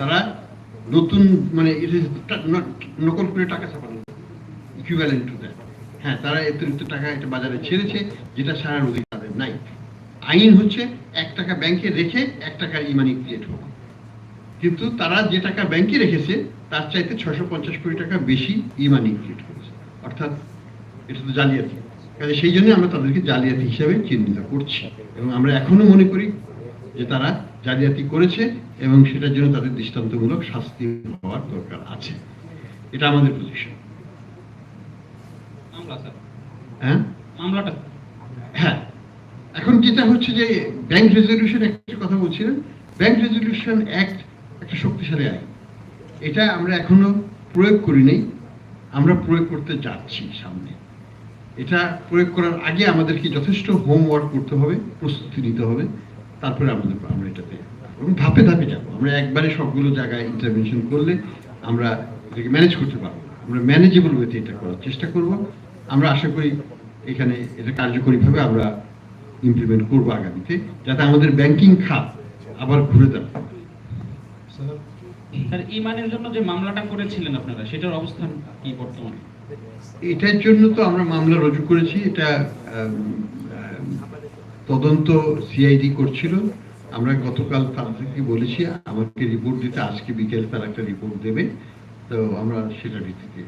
তারা নতুন মানে it is নকল করে টাকা ছাপানো ইকুইভ্যালেন্ট টু দ্যাট হ্যাঁ তারা অতিরিক্ত টাকা এটা বাজারে ছেড়েছে, যেটা ছাড়ার অধিকার তাদের নাই। আইন হচ্ছে এক টাকা ব্যাংকে রেখে এক টাকার ইমানি ক্রিয়েট হোক কিন্তু তারা যে টাকা ব্যাংকে রেখেছে, তার চাইতে ছশো পঞ্চাশ কোটি টাকা বেশি ইমানি ক্রিয়েট করেছে। অর্থাৎ এটা তো জালিয়াতি। কাজে সেই জন্য আমরা তাদেরকে জালিয়াতি হিসাবে চিহ্নিত করছি। এবং আমরা এখনও মনে করি যে তারা জালিয়াতি করেছে এবং সেটার জন্য তাদের দৃষ্টান্তমূলক শাস্তি হওয়ার দরকার আছে। এটা আমাদের পজিশন হ্যাঁ? মামলাটা? হ্যাঁ। এখন যেটা হচ্ছে যে ব্যাংক রেজলিউশন একটা কথা বলছিলেন। ব্যাংক রেজলিউশন অ্যাক্ট একটা শক্তিশালী আইন। এটা আমরা এখনও প্রয়োগ করি নাই আমরা প্রয়োগ করতে যাচ্ছি সামনে। এটা প্রয়োগ করার আগে আমাদেরকে যথেষ্ট হোমওয়ার্ক করতে হবে প্রস্তুতি নিতে হবে। তারপরে আমাদের আমরা এটাতে এবং ধাপে ধাপে যাব। আমরা একবারে সবগুলো জায়গায় ইন্টারভেনশন করলে আমরা এটাকে ম্যানেজ করতে পারব। আমরা ম্যানেজেবল ওয়েতে এটা করার চেষ্টা করব। আমরা আশা করি এখানে এটা কার্যকরীভাবে আমরা ইমপ্লিমেন্ট করব আগামীতে যাতে আমাদের ব্যাংকিং খাত আবার ঘুরে দাঁড়ায়। স্যার ইমানের জন্য যে মামলাটা করেছিলেন আপনারা সেটার অবস্থান কি বর্তমানে? এটার জন্য তো আমরা মামলা রুজু করেছি। এটা তদন্ত সিআইডি করছিল। আমরা গতকাল তাদেরকে বলেছি, আমাকে রিপোর্ট দিতে, আজকে বিকেলে তারা একটা রিপোর্ট দেবে। তো আমরা সেটা ভিত্তিতে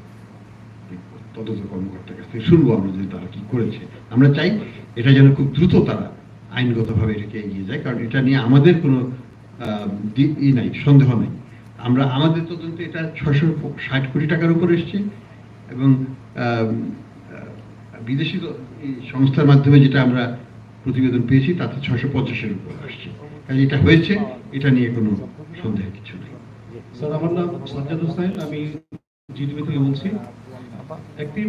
তদন্ত কর্মকর্তার কাছ থেকে শুনব আমরা যে তারা কি করেছে। আমরা চাই এটা যেন খুব দ্রুত তারা আইনগতভাবে এটাকে এগিয়ে যায়, কারণ এটা নিয়ে আমাদের কোনো ই নাই, সন্দেহ নাই। আমরা, আমাদের তদন্তে এটা ছশো ষাট কোটি টাকার উপর এসছে এবং বিদেশি সংস্থার মাধ্যমে যেটা আমরা প্রতিবেদন পেয়েছি তাতে ছশো পঞ্চাশের উপর আসছে। কাজে এটা হয়েছে এটা নিয়ে কোনো সন্দেহের কিছু নেই। স্যার আমার নাম সাজ্জাদ হোসেন আমি জিডিবি থেকে বলছি। একটি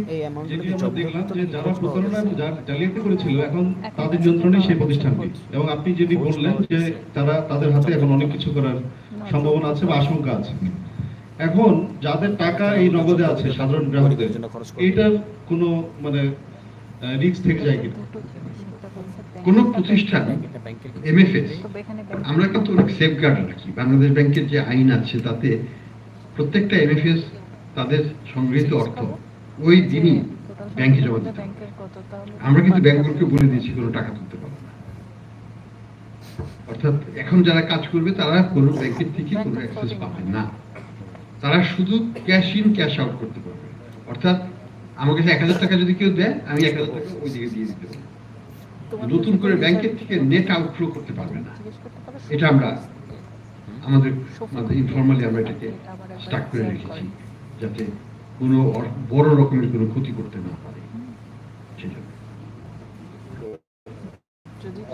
যেটি আমরা দেখলাম যে যারা প্রতারণা জালিয়াতি করেছিল এখন তাদের নিয়ন্ত্রণে সেই প্রতিষ্ঠানটি। এবং আপনি যদি বললেন যে তারা তাদের হাতে এখন অনেক কিছু করার সম্ভাবনা আছে বা আশঙ্কা আছে। এখন যাদের টাকা এই নগদে আছে সাধারণ গ্রাহকদের এইটার কোনো মানে রিস্ক থেকে যায় কিনা? কোনো প্রতিষ্ঠান এমএফএস আমরা কিন্তু অনেক সেফগার্ড রাখি। বাংলাদেশ ব্যাংকের যে আইন আছে, তাতে প্রত্যেকটা এমএফএস তাদের সংগৃহীত অর্থ ওই দিনই ব্যাংকে জমা দিতে আমরা কিন্তু ব্যাংকগুলোকে বলে দিয়েছি, কোনো টাকা তুলতে পারবে না। অর্থাৎ এখন যারা কাজ করবে, তারা কোনো ব্যাংকের থেকে কোনো অ্যাক্সেস পাবে না। তারা শুধু ক্যাশ ইন ক্যাশ আউট করতে পারবে। অর্থাৎ আমার কাছে এক হাজার টাকা যদি কেউ দেয় আমি এক হাজার টাকা ওই দিকে দিয়ে দিতে পারব নতুন করে ব্যাংকের থেকে নেট আউটফ্লো করতে পারবে না। এটা আমরা আমাদের ইনফরমালি আমরা এটাকে স্টার্ট করে রেখেছি যাতে কোনো বড় রকমের কোনো ক্ষতি করতে না পারে।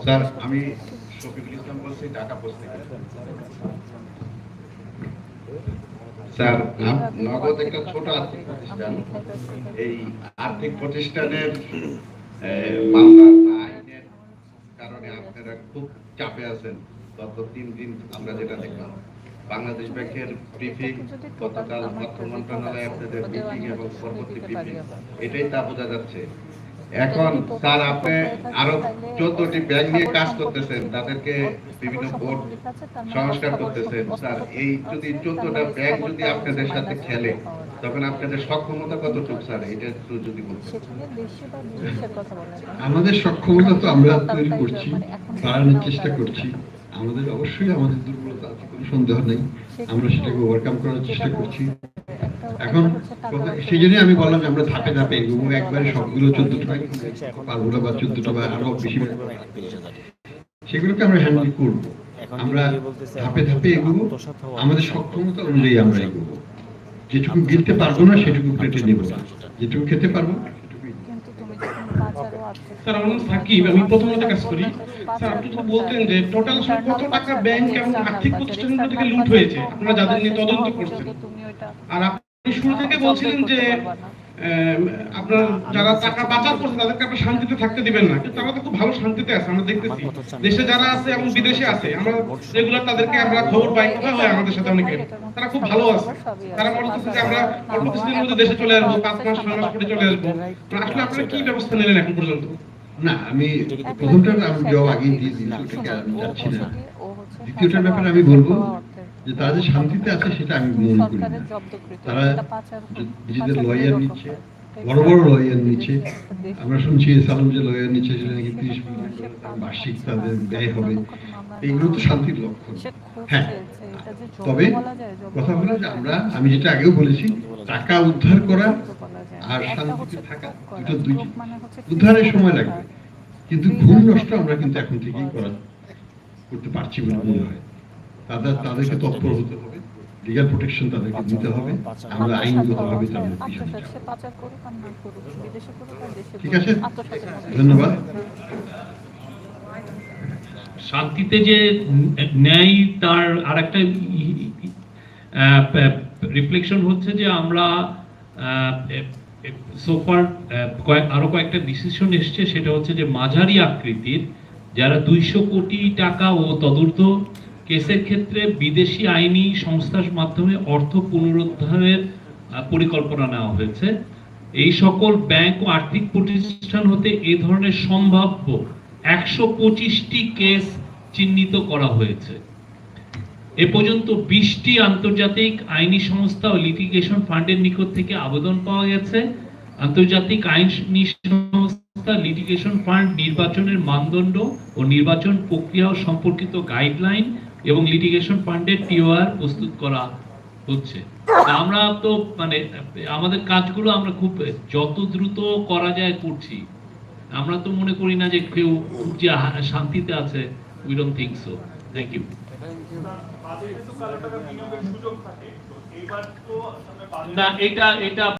স্যার আমি শফিকুল ইসলাম বলছি ঢাকা পোস্ট থেকে। স্যার নগদ একটা ছোট আর্থিক প্রতিষ্ঠান। এই আর্থিক প্রতিষ্ঠানের মামলা বা আইনের কারণে আপনারা খুব চাপে আছেন। গত তিন দিন আমরা যেটা দেখলাম বাংলাদেশ ব্যাংকের ব্রিফিং গতকাল অর্থ মন্ত্রণালয়ে আপনাদের মিটিং এবং পরবর্তী ব্রিফিং। এটাই তা বোঝা যাচ্ছে। এখন স্যার, আপনি আরও চোদ্দটি ব্যাংক নিয়ে কাজ করতেছেন, তাদেরকে বিভিন্ন বোর্ড সংস্কার করতেছেন। স্যার, এই যদি চোদ্দটা ব্যাংক যদি আপনাদের সাথে খেলে, তখন আপনাদের সক্ষমতা কতটুকু, স্যার? এটা একটু যদি আমাদের সক্ষমতা তো আমরা তৈরি করছি, বাড়ানোর চেষ্টা করছি। আমাদের অবশ্যই আমাদের দুর্বলতা আছে, কোনো সন্দেহ নেই। আমরা সেটাকে ওভারকাম করার চেষ্টা করছি। এখন সেই জন্যই আমি বললাম যে আমরা ধাপে ধাপে এগোবো একবারে সবগুলো চোদ্দটা পারব না বা চোদ্দটা বা আরও বেশি সেগুলোকে আমরা হ্যান্ডেল করব। আমরা ধাপে ধাপে এগোবো আমাদের সক্ষমতা অনুযায়ী আমরা এগোবো যেটুকু গিলতে পারব না সেটুকু কেটে নেব না। যেটুকু খেতে পারব স্যার আমার সাকিব আমি প্রথমত কাজ করি। স্যার আপনি তো বলতেন যে টোটাল কত টাকা ব্যাংক এবং আর্থিক প্রতিষ্ঠানগুলো থেকে লুট হয়েছে? আপনারা যাদের নিয়ে তদন্ত করছেন। আর শুরু থেকে বলছিলেন যে আপনার যারা টাকা পাচার করছে তাদেরকে আপনি শান্তিতে থাকতে দিবেন না। কিন্তু তারা তো খুব ভালো শান্তিতে আছে আমরা দেখতেছি। দেশে যারা আছে এবং বিদেশে আছে আমরা রেগুলার তাদেরকে আমরা খবর পাই। কথা হয় আমাদের সাথে অনেকে। তারা খুব ভালো আছে। তারা বলতেছে যে আমরা অল্প কিছুদিনের মধ্যে দেশে চলে আসব পাঁচ মাস ছয় মাস পরে চলে আসব। আসলে আপনারা কি ব্যবস্থা নিলেন এখন পর্যন্ত? না আমি প্রথমটা আমি জবাব আগেই দিয়ে দিয়েছি ওটাকে আমি যাচ্ছি না। দ্বিতীয়টার ব্যাপারে আমি বলব যে তারা যে শান্তিতে আছে সেটা আমি মনে করি না। তারা নিজেদের লয়ার নিচ্ছে বড় বড় লয়ার নিচ্ছে। আমরা শুনছি সালাম যে লয়ার নিচ্ছে সেটা নাকি তিরিশ বার্ষিক তাদের ব্যয় হবে। এইগুলো তো শান্তির লক্ষণ। হ্যাঁ। তবে কথা হলো যে আমরা আমি যেটা আগেও বলেছি টাকা উদ্ধার করা। আর শান্তিতে থাকা দুটো দুই মানে উদ্ধারের সময় লাগবে। কিন্তু ঘুম নষ্ট আমরা কিন্তু এখন থেকেই করা করতে পারছি বলে মনে হয়। তাদের তাদেরকে তৎপর হতে হবে। লিগাল প্রোটেকশন তাদেরকে দিতে হবে। আমরা আইনগতভাবে পিছনে দেশে ঠিক আছে? ধন্যবাদ। শান্তিতে যে ন্যায় তার আর একটা রিফ্লেকশন হচ্ছে যে আমরা সোফার কয়েক আরও কয়েকটা ডিসিশন এসছে। সেটা হচ্ছে যে মাঝারি আকৃতির যারা দুইশো কোটি টাকা ও তদূর্ধ্ব কেসের ক্ষেত্রে বিদেশি আইনি সংস্থার মাধ্যমে অর্থ পুনরুদ্ধারের পরিকল্পনা নেওয়া হয়েছে। এই সকল ব্যাংক ও আর্থিক প্রতিষ্ঠান হতে এ ধরনের সম্ভাব্য একশো পঁচিশটি কেস চিহ্নিত করা হয়েছে। এ পর্যন্ত বিশটি আন্তর্জাতিক আইনি সংস্থা ও লিটিগেশন ফান্ডের নিকট থেকে আবেদন পাওয়া গেছে। আন্তর্জাতিক আইনি সংস্থা লিটিগেশন ফান্ড নির্বাচনের মানদণ্ড ও নির্বাচন প্রক্রিয়া সম্পর্কিত গাইডলাইন এবং লিটিগেশন ফান্ডের টিওআর প্রস্তুত করা হচ্ছে। আমরা তো মানে আমাদের কাজগুলো আমরা খুব যত দ্রুত করা যায় করছি। আমরা তো মনে করি না যে কেউ খুব যে শান্তিতে আছে we don't think so thank you না, এটা এটা